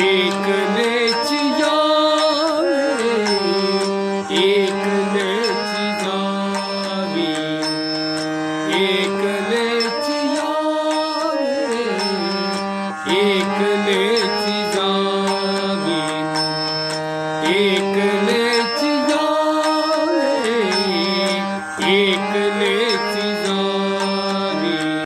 एक नेच जावे एक नेच जावी एक नेच जावे एक नेच जावी एक नेच एक नेच